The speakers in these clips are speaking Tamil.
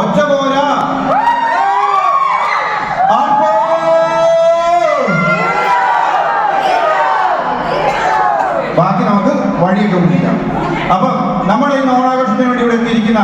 ഒറ്റ പോരാ. ബാക്കി നമുക്ക് വഴിയൊക്കെ പിടിക്കാം. അപ്പം നമ്മുടെ ഈ ഓണാഘോഷത്തിന് വേണ്ടി ഇവിടെ എത്തിയിരിക്കുന്ന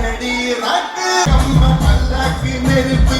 என்னடி ராக்கு. அம்மா பல்லாக்கு நெருப்பு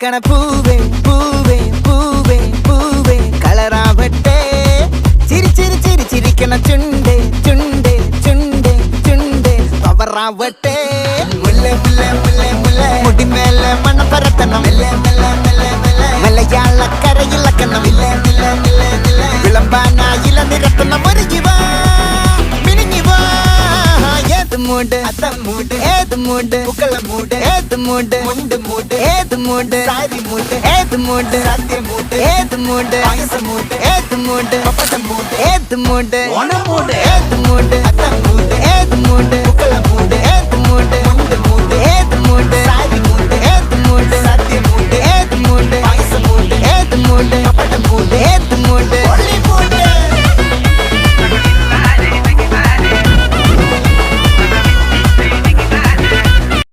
பர பூவே பூவே பூவே பூவே. கலராவட்டே சிரி சிரி சிரி சிரிக்கண சுண்டே சுண்டே சுண்டே சுண்டே. பவராவட்டே முல்லை முல்லை முல்லை முல்லை முடி மேல மண்ண பரத்தனம் மெல்ல மெல்ல மெல்ல மெல்ல. மலையாள கரையில் கண்ணம் இல்லை மூடு அத்த மூடு ஏது மூடு புக்கல மூடு ஏது மூடு முண்டு மூடு ஏது மூடு சாரி மூடு ஏது மூடு சத்திய மூடு ஏது மூடு பாயச மூடு ஏது மூடு பப்பட்ட மூடு ஏது மூடு ஒன மூடு ஏது மூடு அத்த மூடு ஏது மூடு புக்கல மூடு ஏது மூடு முண்டு மூடு ஏது மூடு சாரி மூடு ஏது மூடு சத்திய மூடு ஏது மூடு பாயச மூடு ஏது மூடு பப்பட்ட மூடு ஏது மூடு ஒல்லி